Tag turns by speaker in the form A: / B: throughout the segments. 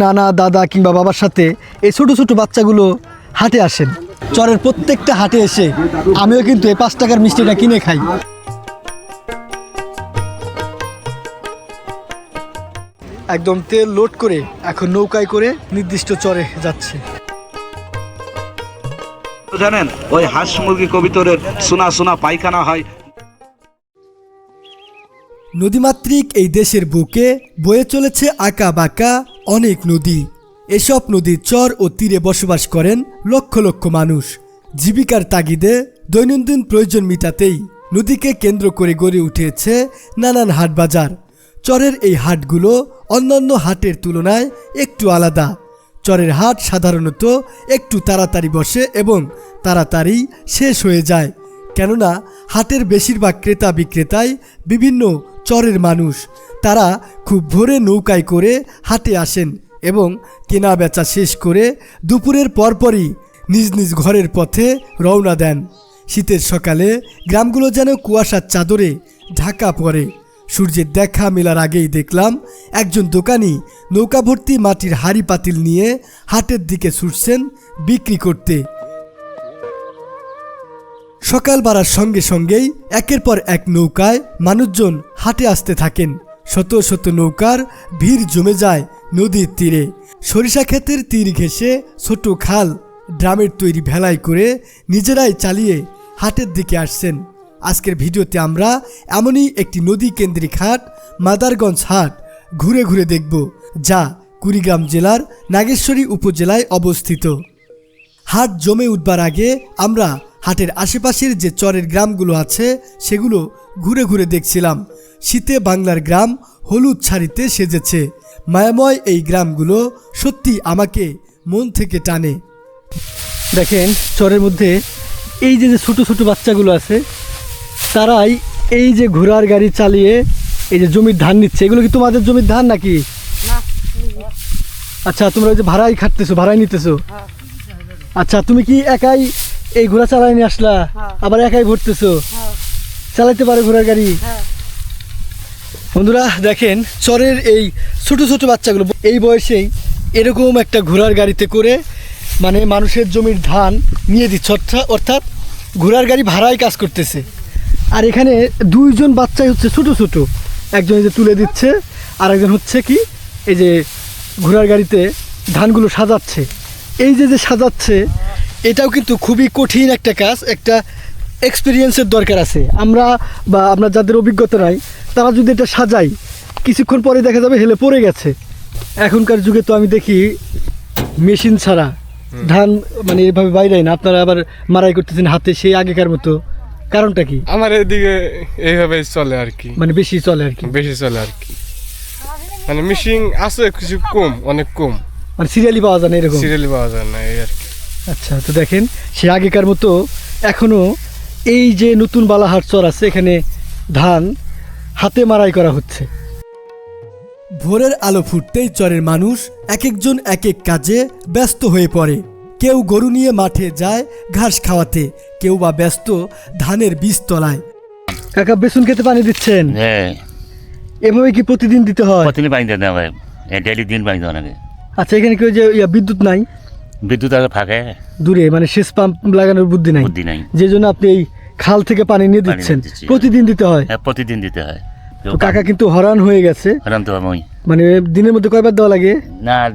A: নানা, দাদা কিংবা বাবার সাথে এই ছোট ছোট বাচ্চাগুলো হাটে আসেন। চরের প্রত্যেকটা হাটে এসে আমিও কিন্তু এই পাঁচ টাকার মিষ্টিটা কিনে খাই। একদম তেল লোড করে এখন নৌকায় করে নির্দিষ্ট চরে যাচ্ছে।
B: জানেন, ওই হাঁস মুরগি কবিতরের সোনা সোনা পায়খানা হয়
A: নদীমাতৃক এই দেশের বুকে বয়ে চলেছে আঁকা বাঁকা অনেক নদী। এসব নদীর চর ও তীরে বসবাস করেন লক্ষ লক্ষ মানুষ। জীবিকার তাগিদে দৈনন্দিন প্রয়োজন মিটাতেই নদীকে কেন্দ্র করে গড়ে উঠেছে নানান হাট বাজার চরের এই হাটগুলো অন্যান্য হাটের তুলনায় একটু আলাদা। চরের হাট সাধারণত একটু তাড়াতাড়ি বসে এবং তাড়াতাড়ি শেষ হয়ে যায়। কেননা হাটের বেশিরভাগ ক্রেতা বিক্রেতাই বিভিন্ন চরের মানুষ। তারা খুব ভোরে নৌকায় করে হাটে আসেন এবং কেনা বেচা শেষ করে দুপুরের পরপরই নিজ নিজ ঘরের পথে রওনা দেন। শীতের সকালে গ্রামগুলো যেন কুয়াশার চাদরে ঢাকা পড়ে। সূর্যের দেখা মেলার আগেই দেখলাম একজন দোকানি নৌকা ভর্তি মাটির হাড়ি পাতিল নিয়ে হাটের দিকে ছুটছেন বিক্রি করতে। সকাল বাড়ার সঙ্গে সঙ্গেই একের পর এক নৌকায় মানুষজন হাটে আসতে থাকেন। শত শত নৌকার ভিড় জমে যায় নদীর তীরে। সরিষা ক্ষেতের তীর ঘেঁষে ছোট খাল, ড্রামের তৈরি ভেলাই করে নিজেরাই চালিয়ে হাটের দিকে আসছেন। আজকের ভিডিওতে আমরা এমনই একটি নদী কেন্দ্রিক হাট, মাদারগঞ্জ হাট, ঘুরে ঘুরে দেখব, যা কুড়িগ্রাম জেলার নাগেশ্বরী উপজেলায় অবস্থিত। হাট জমে উঠবার আগে আমরা হাটের আশেপাশের যে চরের গ্রামগুলো আছে সেগুলো ঘুরে ঘুরে দেখছিলাম। শীতে বাংলার গ্রাম হলুদ ছাড়িতে সেজেছে। মায়াময় এই গ্রামগুলো সত্যি আমাকে মন থেকে টানে। দেখেন চরের মধ্যে এই যে যে ছোটো ছোটো বাচ্চাগুলো আছে তারাই এই যে ঘোড়ার গাড়ি চালিয়ে এই যে জমির ধান নিচ্ছে। এগুলো কি তোমাদের জমির ধান নাকি? আচ্ছা তোমরা ওই যে ভাড়াই খাটতেছো ভাড়াই নিতেছো? আচ্ছা তুমি কি একাই এই ঘোড়া চালাই নিয়ে আসলা? আবার একাই ভরতেছো চালাইতে পারো ঘোড়ার গাড়ি? বন্ধুরা দেখেন চরের এই ছোট ছোট বাচ্চাগুলো এই বয়সেই এরকম একটা ঘোড়ার গাড়িতে করে মানে মানুষের জমির ধান নিয়ে দিচ্ছে। অর্থাৎ অর্থাৎ ঘোড়ার গাড়ি ভাড়ায় কাজ করতেছে। আর এখানে দুইজন বাচ্চাই হচ্ছে ছোট ছোট। একজন এই যে তুলে দিচ্ছে আর একজন হচ্ছে কি এই যে ঘোড়ার গাড়িতে ধানগুলো সাজাচ্ছে। এই যে যে সাজাচ্ছে এটাও কিন্তু খুবই কঠিন একটা কাজ একটা এক্সপিরিয়েন্সের দরকার আছে। আমরা বা আমরা যাদের অভিজ্ঞতা নাই তারা যদি এটা সাজাই কিছুক্ষণ পরে দেখা যাবে হেলে পড়ে গেছে। এখনকার যুগে তো আমি দেখি মেশিন ছাড়া ধান মানে এভাবে বাইরে না আপনারা আবার মারাই করতেছেন হাতে সেই আগেকার মতো। কারণটা কি?
C: আমার এদিকে এইভাবে চলে আর কি।
A: মানে বেশি চলে আর কি।
C: বেশি চলে আর কি। মানে মেশিন আছে কিছু কম অনেক কম।
A: মানে সিরিয়ালি পাওয়া যায় না এরকম।
C: সিরিয়ালি পাওয়া যায় না এই আর কি।
A: আচ্ছা তো দেখেন সে আগেকার মতো এখনও এই যে নতুন বালাহাট চর আছে এখানে ধান হাতে মারাই করা হচ্ছে। ভোরের আলো ফুটতেই চরের মানুষ এক একজন এক এক কাজে ব্যস্ত হয়ে পড়ে। কেউ গরু নিয়ে মাঠে যায় ঘাস খাওয়াতে কেউ বা ব্যস্ত ধানের বীজ তলায়। কাকা বেসন খেতে পানি দিচ্ছেন?
D: হ্যাঁ।
A: এভাবে কি প্রতিদিন দিতে হয়?
D: প্রতিদিন পানি দিতে হবে ডেলি দিন পানি দেওয়া লাগে।
A: আচ্ছা এখানে কেউ যে বিদ্যুৎ নাই?
D: বিদ্যুৎ আগে ফাঁকে
A: দূরে মানে সেচ পাম্প লাগানোর বুদ্ধি নাই।
D: বুদ্ধি নাই।
A: যে জন্য আপনি এই খাল থেকে পানি নিয়ে দিচ্ছেন। প্রতিদিন দিতে হয়।
D: হ্যাঁ প্রতিদিন দিতে হয়।
A: তো কাকা কিন্তু হরান হয়ে গেছে।
D: হারাম তো আমি।
A: মানে দিনের মধ্যে কয়বার দেওয়া লাগে?
D: না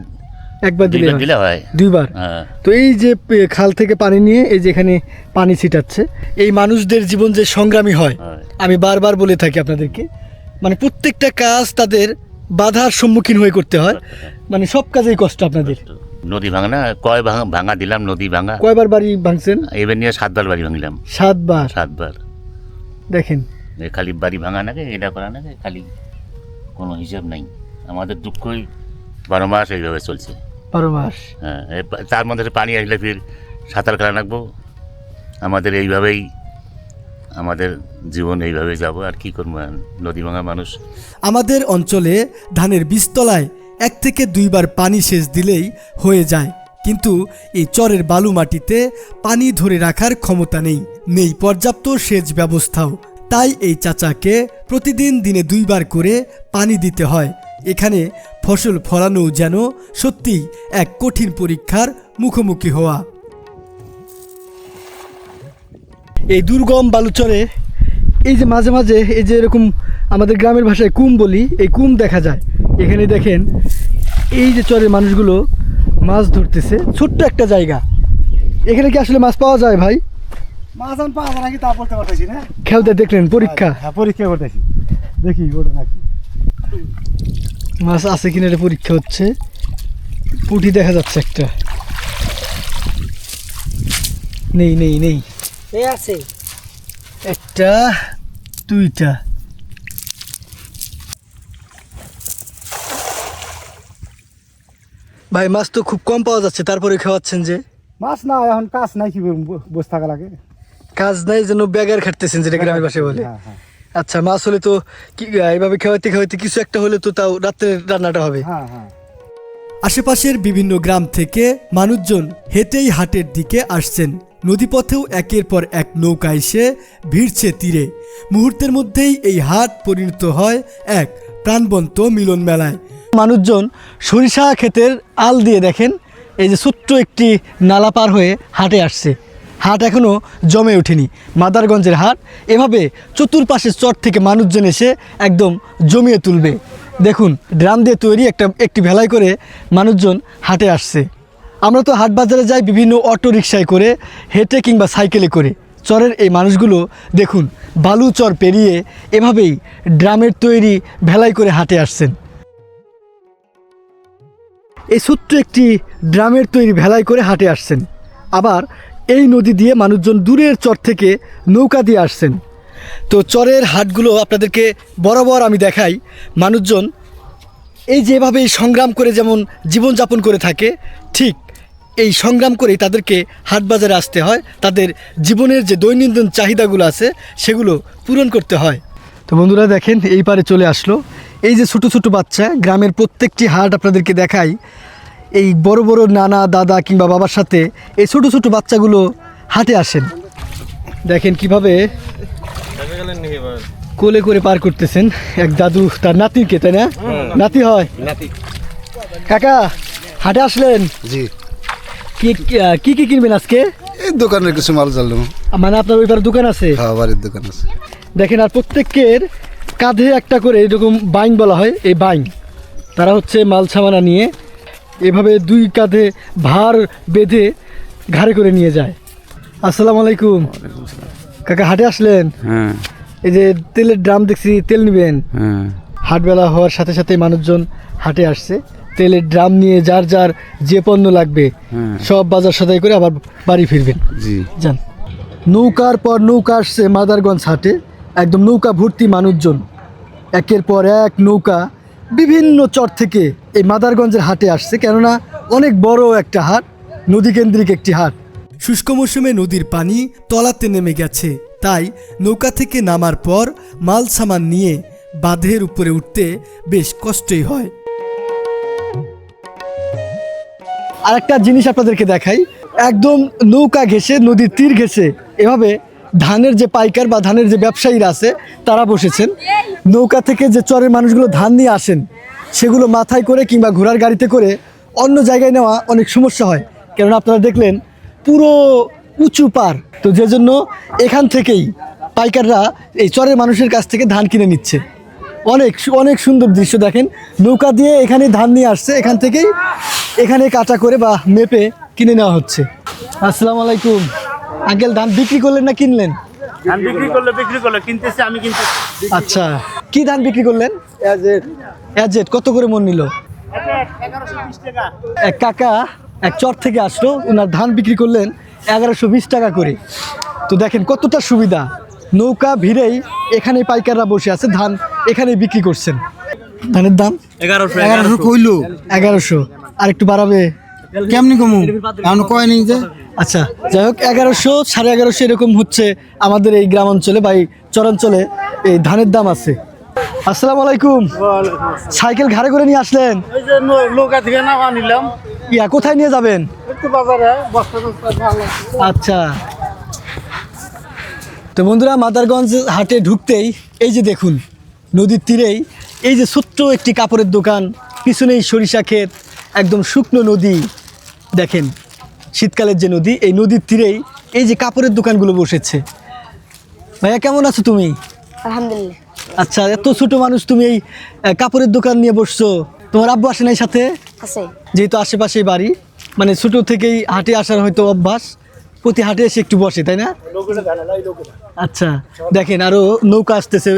A: একবার দিলে
D: দিলে হয়।
A: দুইবার?
D: হ্যাঁ।
A: তো এই যে খাল থেকে পানি নিয়ে এই যে এখানে পানি ছিটাচ্ছে এই মানুষদের জীবন যে সংগ্রামী হয়। আমি বারবার বলে থাকি আপনাদেরকে মানে প্রত্যেকটা কাজ তাদের বাধার সম্মুখীন হয়ে করতে হয়। মানে সব কাজেই কষ্ট আপনাদের।
D: নদী ভাঙা না কয় ভাঙা ভাঙা দিলাম নদী ভাঙা।
A: কয়বার বাড়ি ভাঙছেন?
D: এবার নিয়ে সাতবার বাড়ি ভাঙলাম।
A: সাতবার?
D: সাতবার।
A: দেখেন।
D: এ খালি বাড়ি ভাঙা নাকি এটা করা নাকি খালি কোনো হিসাব নাই। আমাদের দুঃখই বারো মাস এইভাবে চলছে।
A: বারো মাস?
D: হ্যাঁ তার মধ্যে পানি আসলে ফির সাঁতার কাটা রাখব আমাদের এইভাবেই আমাদের জীবন এইভাবে যাব আর কি করব নদী ভাঙা মানুষ।
A: আমাদের অঞ্চলে ধানের বীজতলায় এক থেকে দুইবার পানি সেচ দিলেই হয়ে যায়। কিন্তু এই চরের বালু মাটিতে পানি ধরে রাখার ক্ষমতা নেই। নেই পর্যাপ্ত সেচ ব্যবস্থাও। তাই এই চাচাকে প্রতিদিন দিনে দুইবার করে পানি দিতে হয়। এখানে ফসল ফলানো যেন সত্যি এক কঠিন পরীক্ষার মুখোমুখি হওয়া। এই দুর্গম বালুচরে এই যে মাঝে মাঝে এই যে এরকম আমাদের গ্রামের ভাষায় কুম বলি, এই কুম দেখা যায়। এখানে দেখেন এই যে চরের মানুষগুলো মাছ ধরতেছে ছোট্ট একটা জায়গা। এখানে কি আসলে মাছ পাওয়া যায় ভাই?
E: মাছ আমি পাওয়া নাকি তা বলতে পারতেছি না।
A: খেলতে দেখলেন পরীক্ষা।
E: হ্যাঁ পরীক্ষা করতেছি। দেখি ওটা নাকি।
A: মাছ আছে কিনা এটা পরীক্ষা হচ্ছে। পুঁটি দেখা যাচ্ছে একটা। নেই নেই নেই।
E: এই আছে।
A: একটা দুইটা। ভাই মাছ তো খুব কম পাওয়া যাচ্ছে তারপরে খাওয়াচ্ছেন যে।
E: মাছ না এখন কাজ নাই কি ব- বসে থাকা লাগে
A: কাজ নাই যেন ব্যাগার খাটতেছেন যেটা গ্রামের ভাষায় বলে।
E: হ্যাঁ হ্যাঁ।
A: আচ্ছা মাছ হলে তো কি এইভাবে খাওয়াইতে খাওয়াইতে কিছু একটা হলে তো তাও রাত্রে রান্নাটা হবে।
E: হ্যাঁ হ্যাঁ।
A: আশেপাশের বিভিন্ন গ্রাম থেকে মানুষজন হেঁটেই হাটের দিকে আসছেন। নদীপথেও একের পর এক নৌকা এসে ভিড়ছে তীরে। মুহূর্তের মধ্যেই এই হাট পরিণত হয় এক প্রাণবন্ত মিলন মেলায় মানুষজন সরিষা ক্ষেতের আল দিয়ে দেখেন, এই যে ছোট্ট একটি নালা পার হয়ে হাটে আসছে। হাট এখনও জমে ওঠেনি, মাদারগঞ্জের হাট। এভাবে চতুর্পাশের চর থেকে মানুষজন এসে একদম জমিয়ে তুলবে। দেখুন, ড্রাম দিয়ে তৈরি একটা, একটি ভেলাই করে মানুষজন হাটে আসছে। আমরা তো হাট বাজারে যাই, বিভিন্ন অটো রিক্সায় করে, হেঁটে কিংবা সাইকেলে করে। চরের এই মানুষগুলো দেখুন, বালু চর পেরিয়ে এভাবেই ড্রামের তৈরি ভেলাই করে হাটে আসছেন। এই ছোট্ট একটি ড্রামের তৈরি ভেলাই করে হাটে আসছেন। আবার এই নদী দিয়ে মানুষজন দূরের চর থেকে নৌকা দিয়ে আসছেন। তো চরের হাটগুলো আপনাদেরকে বরাবর আমি দেখাই। মানুষজন এই যেভাবে সংগ্রাম করে যেমন জীবনযাপন করে থাকে, ঠিক এই সংগ্রাম করেই তাদেরকে হাট বাজারে আসতে হয়। তাদের জীবনের যে দৈনন্দিন চাহিদাগুলো আছে, সেগুলো পূরণ করতে হয়। তো বন্ধুরা দেখেন, এই পারে চলে আসলো। এই যে ছোট ছোট বাচ্চা গ্রামের প্রত্যেকটি হাট আপনাদেরকে দেখাই। এই বড় বড় নানা দাদা কিংবা বাবার সাথে এই ছোট ছোট বাচ্চাগুলো হাটে আসেন। দেখেন কীভাবে কোলে করে পার করতেছেন। এক দাদু তার নাতিকে তাই না? নাতি হয়? কাকা হাটে আসলেন?
F: জি।
A: কি কি কিনবেন আজকে?
F: এই দোকানের কিছু মাল চালু
A: মানে আপনার ওই দোকান আছে?
F: বাড়ির দোকান আছে।
A: দেখেন আর প্রত্যেকের কাঁধে একটা করে এরকম বাইন বলা হয় এই বাইন তারা হচ্ছে মাল সামানা নিয়ে এভাবে দুই কাঁধে ভার বেঁধে ঘাড়ে করে নিয়ে যায়। আসসালামু আলাইকুম। কাকা হাটে আসলেন?
G: হ্যাঁ।
A: এই যে তেলের ড্রাম দেখছি তেল নেবেন।
G: হ্যাঁ।
A: হাটবেলা হওয়ার সাথে সাথে মানুষজন হাটে আসছে। তেলের ড্রাম নিয়ে যার যার যে পণ্য লাগবে
G: হ্যাঁ।
A: সব বাজার সদাই করে আবার বাড়ি ফিরবেন।
G: জি।
A: যান। নৌকার পর নৌকা আসছে মাদারগঞ্জ হাটে। একদম নৌকা ভর্তি মানুষজন। একের পর এক নৌকা বিভিন্ন চর থেকে এই মাদারগঞ্জের হাটে আসছে। কেননা অনেক বড় একটা হাট নদীকেন্দ্রিক একটি হাট। শুষ্ক মৌসুমে নদীর পানি তলাতে নেমে গেছে। তাই নৌকা থেকে নামার পর মাল সামান নিয়ে বাঁধের উপরে উঠতে বেশ কষ্টই হয়। আর একটা জিনিস আপনাদেরকে দেখাই। একদম নৌকা ঘেসে নদীর তীর ঘেসে এভাবে ধানের যে পাইকার বা ধানের যে ব্যবসায়ীরা আছে, তারা বসেছেন। নৌকা থেকে যে চরের মানুষগুলো ধান নিয়ে আসেন, সেগুলো মাথায় করে কিংবা ঘোড়ার গাড়িতে করে অন্য জায়গায় নেওয়া অনেক সমস্যা হয়। কেননা আপনারা দেখলেন, পুরো উঁচু পার। তো যে জন্য এখান থেকেই পাইকাররা এই চরের মানুষের কাছ থেকে ধান কিনে নিচ্ছে। অনেক অনেক সুন্দর দৃশ্য দেখেন। নৌকা দিয়ে এখানে ধান নিয়ে আসছে, এখান থেকেই এখানে কাটা করে বা মেপে কিনে নেওয়া হচ্ছে। আসসালামু আলাইকুম। আঙ্কেল ধান বিক্রি করলেন না কিনলেন?
H: ধান বিক্রি করলে বিক্রি করলে কিনতেছে আমি কিন্তু
A: আচ্ছা কি ধান বিক্রি করলেন? অ্যাজেট কত করে মন নিল?
H: এগারোশো বিশ টাকা
A: এক কাকা এক চর থেকে আসলো ওনার ধান বিক্রি করলেন এগারোশো বিশ টাকা করে। তো দেখেন কতটা সুবিধা। নৌকা ভিড়েই এখানে পাইকাররা বসে আছে ধান এখানে বিক্রি করছেন। ধানের দাম?
H: এগারোশো
F: এগারোশো। কইলো
A: এগারোশো। আর একটু বাড়াবে?
F: কেমনি কমু এখন কয় নেই যে?
A: আচ্ছা যাই হোক এগারোশো সাড়ে এগারোশো এরকম হচ্ছে আমাদের এই গ্রাম অঞ্চলে বা এই চরাঞ্চলে এই ধানের দাম আছে। আসসালামু আলাইকুম। সাইকেল ঘাড়ে করে নিয়ে আসলেন?
H: নৌ-
A: ইয়া কোথায় নিয়ে যাবেন?
H: একটু বাজারে বস্তা টস্তা ভালো
A: আচ্ছা। তো বন্ধুরা মাদারগঞ্জ হাটে ঢুকতেই এই যে দেখুন নদীর তীরেই এই যে ছোট্ট একটি কাপড়ের দোকান পিছনেই সরিষা ক্ষেত একদম শুকনো নদী। দেখেন শীতকালের যে নদী এই নদীর তীরেই এই যে কাপড়ের দোকানগুলো বসেছে। ভাইয়া কেমন আছো তুমি?
G: আলহামদুলিল্লাহ।
A: আচ্ছা এত ছোট মানুষ তুমি এই কাপড়ের দোকান নিয়ে বসছো। তোমার আব্বু আসে নাই সাথে?
G: আছে।
A: যেহেতু আশেপাশেই বাড়ি মানে ছোট থেকেই হাটে আসার হয়তো অভ্যাস প্রতি হাটে এসে একটু বসে তাই না? আচ্ছা দেখেন আরও নৌকা আসতেছে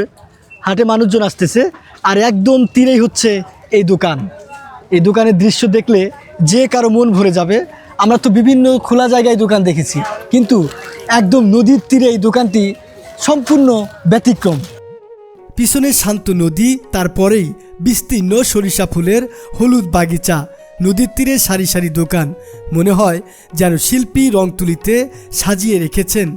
A: হাটে মানুষজন আসতেছে আর একদম তীরেই হচ্ছে এই দোকান। এই দোকানের দৃশ্য দেখলে যে কারও মন ভরে যাবে, আমরা তো বিভিন্ন খোলা জায়গায় দোকান দেখেছি, কিন্তু একদম নদীর তীরে এই দোকানটি সম্পূর্ণ ব্যতিক্রম। পিছনে শান্ত নদী, তারপরেই বিস্তীর্ণ সরিষা ফুলের হলুদ বাগিচা, নদীর তীরে সারি সারি দোকান, মনে হয় যেন শিল্পী রং তুলিতে সাজিয়ে রেখেছেন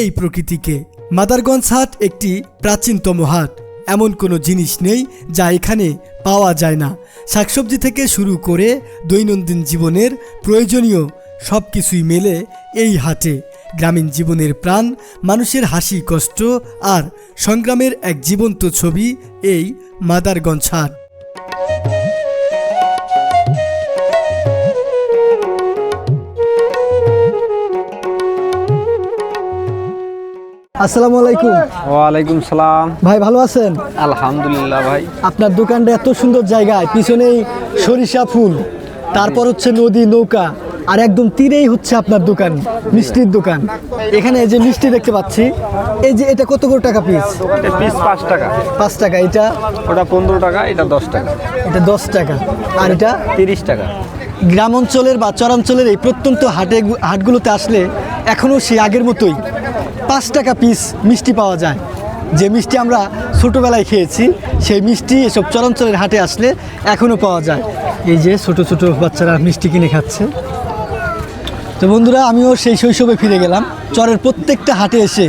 A: এই প্রকৃতিকে। মাদারগঞ্জ হাট একটি প্রাচীনতম হাট। এমন কোনো জিনিস নেই যা এখানে পাওয়া যায় না। শাকসবজি থেকে শুরু করে দৈনন্দিন জীবনের প্রয়োজনীয় সব কিছুই মেলে এই হাটে। গ্রামীণ জীবনের প্রাণ, মানুষের হাসি, কষ্ট আর সংগ্রামের এক জীবন্ত ছবি এই মাদারগঞ্জ হাট। আসসালামু আলাইকুম।
I: ওয়ালাইকুম সালাম।
A: ভাই ভালো আছেন?
I: আলহামদুলিল্লাহ ভাই।
A: আপনার দোকানটা এত সুন্দর জায়গায় পিছনেই সরিষা ফুল তারপর হচ্ছে নদী নৌকা আর একদম তীরেই হচ্ছে আপনার দোকান মিষ্টির দোকান। এখানে এই যে মিষ্টি দেখতে পাচ্ছি এই যে এটা কত করে টাকা পিস
I: পিস পাঁচ টাকা।
A: পাঁচ টাকা এটা?
I: ওটা পনেরো টাকা এটা দশ টাকা।
A: এটা দশ টাকা। আর এটা?
I: তিরিশ টাকা।
A: গ্রাম অঞ্চলের বা চরাঞ্চলের এই প্রত্যন্ত হাটে হাটগুলোতে আসলে এখনও সেই আগের মতোই। পাঁচ টাকা পিস মিষ্টি পাওয়া যায়। যে মিষ্টি আমরা ছোটোবেলায় খেয়েছি সেই মিষ্টি এসব চরাঞ্চলের হাটে আসলে এখনও পাওয়া যায়। এই যে ছোট ছোট বাচ্চারা মিষ্টি কিনে খাচ্ছে। তো বন্ধুরা আমিও সেই শৈশবে ফিরে গেলাম। চরের প্রত্যেকটা হাটে এসে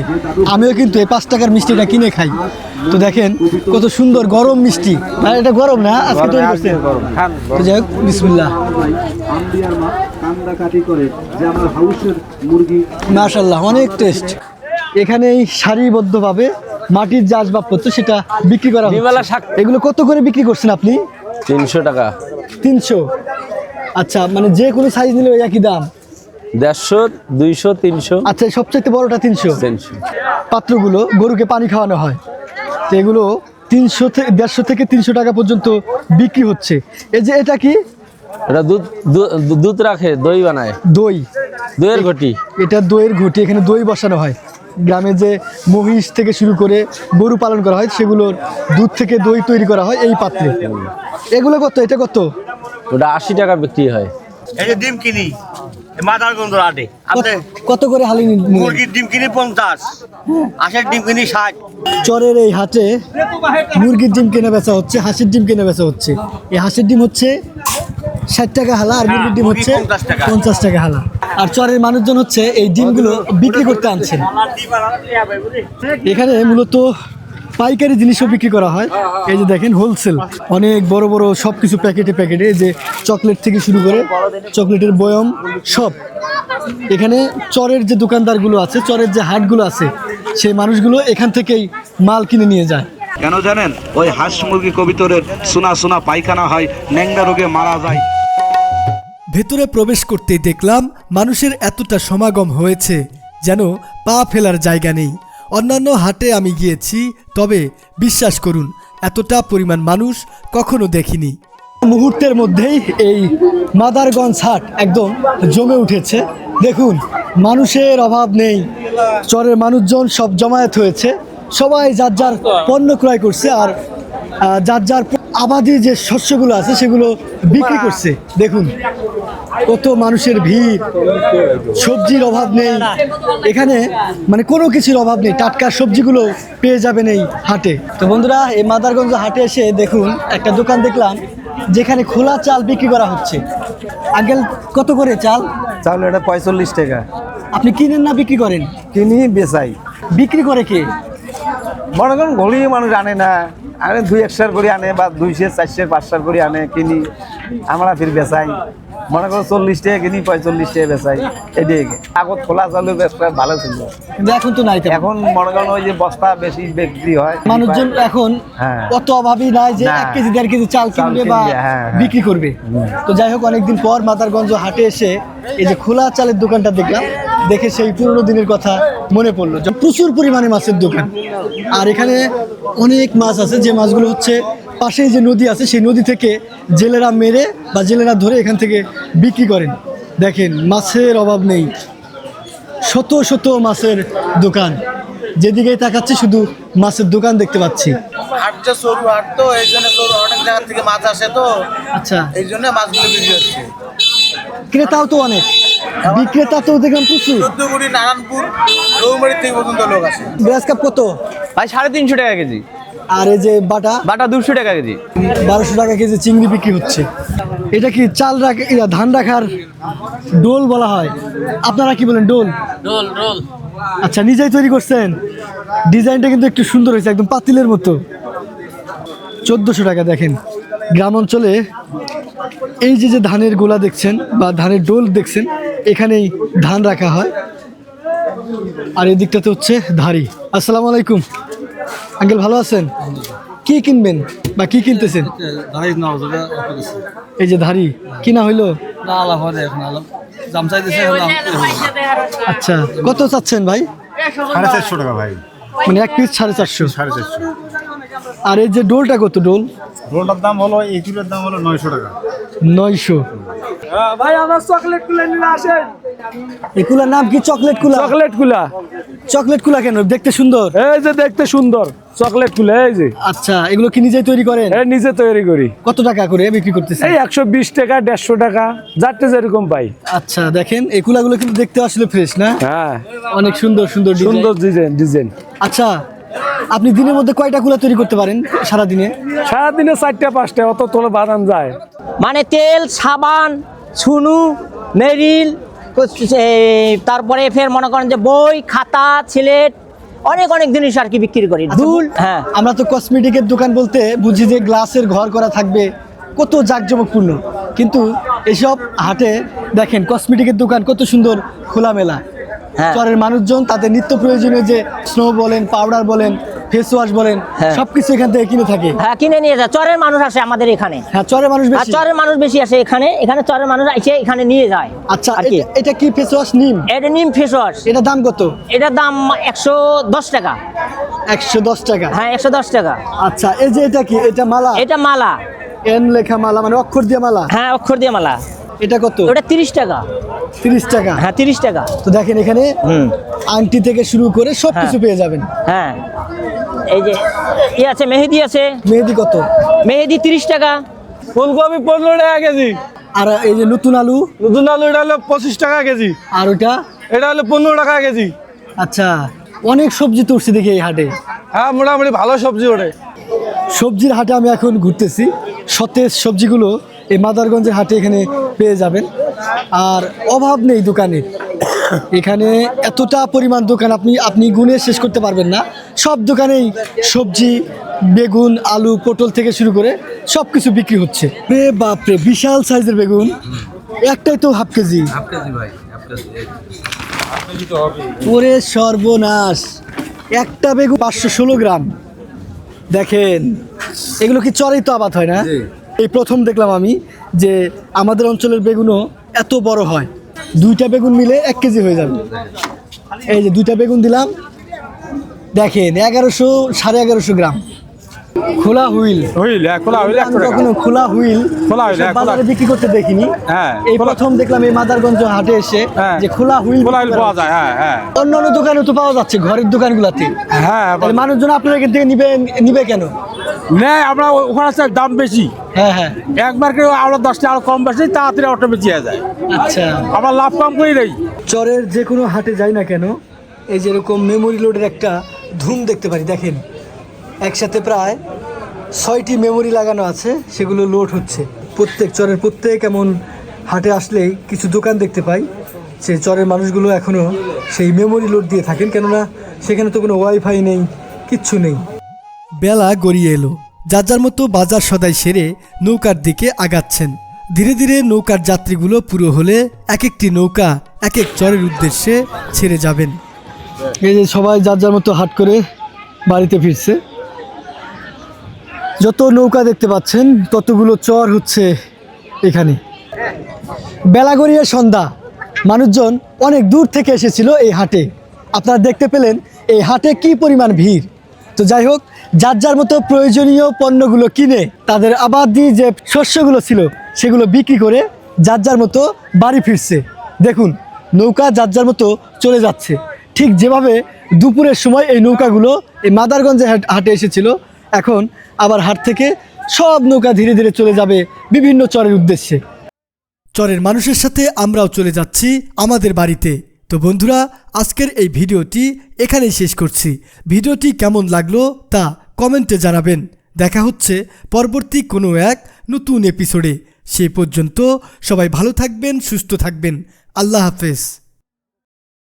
A: আমিও কিন্তু এই পাঁচ টাকার মিষ্টিটা কিনে খাই। তো দেখেন কত সুন্দর গরম মিষ্টি। আর এটা গরম না? আজকে তৈরি করছে তো যাই হোক বিসমিল্লাহ। মাশাল্লাহ অনেক টেস্ট এখানেই সারিবদ্ধভাবে মাটির যে আসবাবপত্র সেটা বিক্রি করা
I: বিমলা। শাক।
A: এগুলো কত করে বিক্রি করছেন আপনি?
I: তিনশো টাকা।
A: তিনশো? আচ্ছা মানে যে কোনো সাইজ নিলে ওই একই দাম?
I: দেড়শো দুইশো তিনশো।
A: আচ্ছা সবচেয়ে বড়টা তিনশো?
I: তিনশো।
A: পাত্রগুলো গরুকে পানি খাওয়ানো হয়। তো এগুলো তিনশো থেকে দেড়শো থেকে তিনশো টাকা পর্যন্ত বিক্রি হচ্ছে। এই যে এটা কি?
I: এটা দুধ দুধ রাখে দই বানায়।
A: দই।
I: দইয়ের ঘটি।
A: এটা দইয়ের ঘটি এখানে দই বসানো হয়। গ্রামে যে মহিষ থেকে শুরু করে গরু পালন করা হয় সেগুলোর দুধ থেকে দই তৈরি করা হয় এই পাত্রে। এগুলো কত? এটা কত?
I: ওটা আশি টাকা বিক্রি হয়।
J: এই যে ডিম কিনি মাদারগঞ্জ আটে
A: কত- কত করে হালি
J: মুরগির ডিম কিনি পঞ্চাশ আশের ডিম কিনি ষাট।
A: চরের এই হাটে মুরগির ডিম কেনা বেচা হচ্ছে হাঁসের ডিম কেনা বেচা হচ্ছে। এই হাঁসের ডিম হচ্ছে ষাট টাকা হালা আর মুরগির ডিম হচ্ছে পঞ্চাশ টাকা হালা। আর চরের মানুষজন হচ্ছে এই ডিমগুলো বিক্রি করতে আনছেন। এখানে মূলত পাইকারি জিনিসও বিক্রি করা হয়। এই যে দেখেন হোলসেল অনেক বড় বড় সব কিছু প্যাকেটে প্যাকেটে যে চকলেট থেকে শুরু করে চকলেটের বয়ম সব। এখানে চরের যে দোকানদারগুলো আছে চরের যে হাটগুলো আছে সেই মানুষগুলো এখান থেকেই মাল কিনে নিয়ে যায়।
B: কেন জানেন? ওই হাঁস মুরগি কবিতরের সোনা সোনা পায়খানা হয় ন্যাংরা রোগে মারা যায়।
A: ভেতরে প্রবেশ করতেই দেখলাম মানুষের এতটা সমাগম হয়েছে যেন পা ফেলার জায়গা নেই। অন্যান্য হাটে আমি গিয়েছি, তবে বিশ্বাস করুন, এতটা পরিমাণ মানুষ কখনো দেখিনি। মুহূর্তের মধ্যেই এই মাদারগঞ্জ হাট একদম জমে উঠেছে। দেখুন, মানুষের অভাব নেই, চরের মানুষজন সব জমায়েত হয়েছে। সবাই যার যার পণ্য ক্রয় করছে আর যার যার আবাদি যে শস্যগুলো আছে সেগুলো বিক্রি করছে। দেখুন কত মানুষের ভিড়। সবজির অভাব নেই। এখানে মানে কোনো কিছুর অভাব নেই। টাটকা সবজিগুলো পেয়ে যাবেন এই হাটে। তো বন্ধুরা এই মাদারগঞ্জ হাটে এসে দেখুন একটা দোকান দেখলাম যেখানে খোলা চাল বিক্রি করা হচ্ছে। আগেল কত করে চাল?
E: চাউল এটা পঁয়তাল্লিশ টাকা।
A: আপনি কিনেন না বিক্রি করেন?
E: কিনি বেচাই।
A: বিক্রি করে কে?
E: মনে করেন ঘড়ি মানুষ আনে না আনে দুই একশার করে আনে বা দুইশো চারশো পাঁচশার করে আনে কিনি আমরা ফির বেচাই। মনে করো চল্লিশ টাকা কিনি পঁয়তাল্লিশ টাকা বেচাই। এদিকে আগত খোলা চালু ব্যবসা ভালো ছিল।
A: কিন্তু এখন তো নাই
E: এখন মনে করেন ওই যে বস্তা বেশি বিক্রি হয়।
A: মানুষজন এখন
E: হ্যাঁ।
A: অত অভাবী নাই যে এক কেজি দেড় কেজি চাল কিনবে বা
E: হ্যাঁ, হ্যাঁ।
A: বিক্রি করবে। তো যাই হোক অনেকদিন পর মাদারগঞ্জ হাটে এসে এই যে খোলা চালের দোকানটা দেখলাম। দেখে সেই পুরনো দিনের কথা মনে পড়ল। যে প্রচুর পরিমাণে মাছের দোকান। আর এখানে অনেক মাছ আছে যে মাছগুলো হচ্ছে পাশেই যে নদী আছে সেই নদী থেকে জেলেরা মেরে বা জেলেরা ধরে এখান থেকে বিক্রি করেন। দেখেন মাছের অভাব নেই। শত শত মাছের দোকান। যেদিকেই তাকাচ্ছি শুধু মাছের দোকান দেখতে পাচ্ছি।
J: হাটটা সরু হাট তো এই জন্য সরু অনেক জায়গা থেকে মাছ আসে তো।
A: আচ্ছা।
J: এই জন্য মাছগুলো বিক্রি হচ্ছে।
A: ক্রেতাও তো অনেক। বিক্রেতা তো দেখলাম প্রচুর।
J: চোদ্দগুড়ি নারায়ণপুর রৌমারি থেকে পর্যন্ত লোক আসে
A: গ্রাস কাপ কত?
I: ভাই সাড়ে তিনশো টাকা কেজি।
A: আর এই যে বাটা?
I: বাটা দুশো টাকা কেজি।
A: বারোশো টাকা কেজি চিংড়ি বিক্রি হচ্ছে। এটা কি চাল রাখা ধান রাখার ডোল বলা হয়? আপনারা কি বলেন ডোল?
I: ডোল ডোল।
A: আচ্ছা নিজেই তৈরি করছেন। ডিজাইনটা কিন্তু একটু সুন্দর হয়েছে একদম পাতিলের মতো। চোদ্দোশো টাকা দেখেন। গ্রাম অঞ্চলে এই যে যে ধানের গোলা দেখছেন বা ধানের ডোল দেখছেন এখানেই ধান রাখা হয়। আর এই দিকটাতে হচ্ছে ধারি আসসালামু আলাইকুম। আঙ্কেল ভালো আছেন? কি কিনবেন বা কি কিনতেছেন? এই যে ধারি কিনা হইল? আচ্ছা কত চাচ্ছেন ভাই?
F: সাড়ে চারশো টাকা ভাই।
A: মানে এক পিস সাড়ে চারশো।
F: সাড়ে চারশো।
A: আর এই যে ডোলটা কত ডোল?
F: রোলটার দাম হলো এই কিলোর দাম হলো নয়শো টাকা।
A: নয়শো।
H: ভাই আমার চকলেটগুলো নিয়ে আসেন।
A: এগুলার নাম কি? চকলেট কুলা?
H: চকলেটগুলা
A: চকলেট কুলা কেন? দেখতে সুন্দর।
H: এই যে দেখতে সুন্দর চকলেটগুলো এই যে।
A: আচ্ছা এগুলো কি নিজেই তৈরি করেন?
H: এই নিজে তৈরি করি।
A: কত টাকা করে বিক্রি করতেছেন?
H: এই একশো বিশ টাকা দেড়শো টাকা যারটে যেরকম পাই।
A: আচ্ছা দেখেন এই কুলাগুলো কিন্তু দেখতে আসলে ফ্রেশ না?
H: হ্যাঁ।
A: অনেক সুন্দর সুন্দর ডিজাইন।
H: সুন্দর ডিজাইন ডিজাইন
A: আচ্ছা আপনি দিনের মধ্যে কয়টা কুলা তৈরি করতে পারেন সারা দিনে
H: সারাদিনে চারটা পাঁচটা অত তোলে বাদাম যায়।
G: মানে তেল সাবান ছুনু মেরিল তারপরে ফের মনে করেন যে বই খাতা সিলেট অনেক অনেক জিনিস আর কি বিক্রি করি। দুল হ্যাঁ।
A: আমরা তো কসমেটিকের দোকান বলতে বুঝি যে গ্লাসের ঘর করা থাকবে কত জাঁকজমকপূর্ণ। কিন্তু এসব হাটে দেখেন কসমেটিকের দোকান কত সুন্দর খোলামেলা।
G: হ্যাঁ।
A: চরের মানুষজন তাদের নিত্য প্রয়োজনীয় যে স্নো বলেন পাউডার বলেন ফেস ওয়াশ বলেন
G: হ্যাঁ।
A: সবকিছু এখান থেকে কিনে থাকে।
G: হ্যাঁ কিনে নিয়ে যায়। চরের মানুষ আসে আমাদের এখানে।
A: হ্যাঁ চরের মানুষ বেশি।
G: চরের মানুষ বেশি আসে এখানে। এখানে চরের মানুষ এসে এখানে নিয়ে যায়
A: আচ্ছা এটা- এটা কি ফেস ওয়াশ নিম?
G: এটা নিম ফেস ওয়াশ।
A: এটা দাম কত?
G: এটার দাম একশো দশ টাকা।
A: একশো দশ টাকা।
G: হ্যাঁ একশো দশ টাকা।
A: আচ্ছা এই যে এটা কি? এটা মালা?
G: এটা মালা।
A: এন লেখা মালা মানে অক্ষর দিয়ে মালা?
G: হ্যাঁ অক্ষর দিয়ে মালা।
A: এটা কত?
G: ওটা তিরিশ টাকা।
A: তিরিশ টাকা।
G: হ্যাঁ তিরিশ টাকা।
A: তো দেখেন এখানে
G: হুম।
A: আংটি থেকে শুরু করে সব কিছু পেয়ে যাবেন।
G: হ্যাঁ। এই যে ই আছে? মেহেদি আছে?
A: মেহেদি কত?
G: মেহেদি তিরিশ টাকা।
H: ফুলকপি পনেরো টাকা কেজি।
A: আর এই যে নতুন আলু?
H: নতুন আলু এটা হলো পঁচিশ টাকা কেজি।
A: আর ওইটা?
H: এটা হলো পনেরো টাকা কেজি।
A: আচ্ছা অনেক সবজি তো উঠছে দেখি এই হাটে।
H: হ্যাঁ মোটামুটি ভালো সবজি ওঠে।
A: সবজির হাটে আমি এখন ঘুরতেছি। সতেজ সবজিগুলো এই মাদারগঞ্জের হাটে এখানে পেয়ে যাবেন। আর অভাব নেই দোকানের এখানে এতটা পরিমাণ দোকান আপনি আপনি গুনে শেষ করতে পারবেন না। সব দোকানেই সবজি বেগুন আলু পটল থেকে শুরু করে সব কিছু বিক্রি হচ্ছে। রে বাপরে বিশাল সাইজের বেগুন। একটাই তো হাফ কেজি। ওরে সর্বনাশ। একটা বেগুন পাঁচশো ষোলো গ্রাম। দেখেন এগুলো কি চরেই তো আবাদ হয় না? এই প্রথম দেখলাম আমি যে আমাদের অঞ্চলের বেগুনও এত বড় হয়। দুইটা বেগুন মিলে এক কেজি হয়ে যাবে। এই যে দুইটা বেগুন দিলাম। দেখেন এগারোশো সাড়ে এগারোশো গ্রাম। খোলা হুইল।
H: হইল হ্যাঁ খোলা হইল
A: কখনো খোলা হুইল
H: খোলা হুইল, হ্যাঁ,
A: বাজারে বিক্রি করতে দেখিনি।
H: হ্যাঁ,
A: এই প্রথম দেখলাম এই মাদারগঞ্জ হাটে এসে
H: হ্যাঁ।
A: যে খোলা হুইল
H: খোলা হইল পাওয়া যায় হ্যাঁ হ্যাঁ।
A: অন্য অন্য দোকানে তো পাওয়া যাচ্ছে ঘরের দোকানগুলোতে।
H: হ্যাঁ
A: মানুষজন আপনার এখান থেকে নিবে নিবে কেন?
H: নেই আমরা ওখানে আছে দাম বেশি।
A: হ্যাঁ হ্যাঁ।
H: এক মার্কেটে আরও দশটা আরও কম বেশি তাড়াতাড়ি অটো বেঁচে যায়।
A: আচ্ছা।
H: আবার লাভ কম করি নেই।
A: চরের যে কোনো হাটে যাই না কেন এই যেরকম মেমোরি লোডের একটা ধুম দেখতে পারি দেখেন। একসাথে প্রায় ছয়টি মেমোরি লাগানো আছে সেগুলো লোড হচ্ছে। প্রত্যেক চরের প্রত্যেক এমন হাটে আসলেই কিছু দোকান দেখতে পাই সেই চরের মানুষগুলো এখনও সেই মেমোরি লোড দিয়ে থাকেন কেননা সেখানে তো কোনো ওয়াইফাই নেই কিচ্ছু নেই। বেলা গড়িয়ে এলো। যার যার মতো বাজার সদাই সেরে নৌকার দিকে আগাচ্ছেন। ধীরে ধীরে নৌকার যাত্রীগুলো পুরো হলে এক একটি নৌকা, এক এক চরের উদ্দেশ্যে ছেড়ে যাবেন। এই যে সবাই যার যার মতো হাট করে বাড়িতে ফিরছে। যত নৌকা দেখতে পাচ্ছেন, ততগুলো চর হচ্ছে এখানে। বেলা গড়িয়ে সন্ধ্যা। মানুষজন অনেক দূর থেকে এসেছিল এই হাটে। আপনারা দেখতে পেলেন এই হাটে কি পরিমাণ ভিড়। তো যাই হোক যার যার মতো প্রয়োজনীয় পণ্যগুলো কিনে তাদের আবাদি যে শস্যগুলো ছিল সেগুলো বিক্রি করে যার যার মতো বাড়ি ফিরছে। দেখুন, নৌকা যার যার মতো চলে যাচ্ছে। ঠিক যেভাবে দুপুরের সময় এই নৌকাগুলো এই মাদারগঞ্জে হাটে এসেছিল, এখন আবার হাট থেকে সব নৌকা ধীরে ধীরে চলে যাবে বিভিন্ন চরের উদ্দেশ্যে। চরের মানুষের সাথে আমরাও চলে যাচ্ছি আমাদের বাড়িতে। তো বন্ধুরা, আজকের এই ভিডিওটি এখানেই শেষ করছি। ভিডিওটি কেমন লাগল তা কমেন্টে জানাবেন। দেখা হচ্ছে পরবর্তী কোনো এক নতুন এপিসোডে। সে পর্যন্ত সবাই ভালো থাকবেন, সুস্থ থাকবেন। আল্লাহ হাফেজ।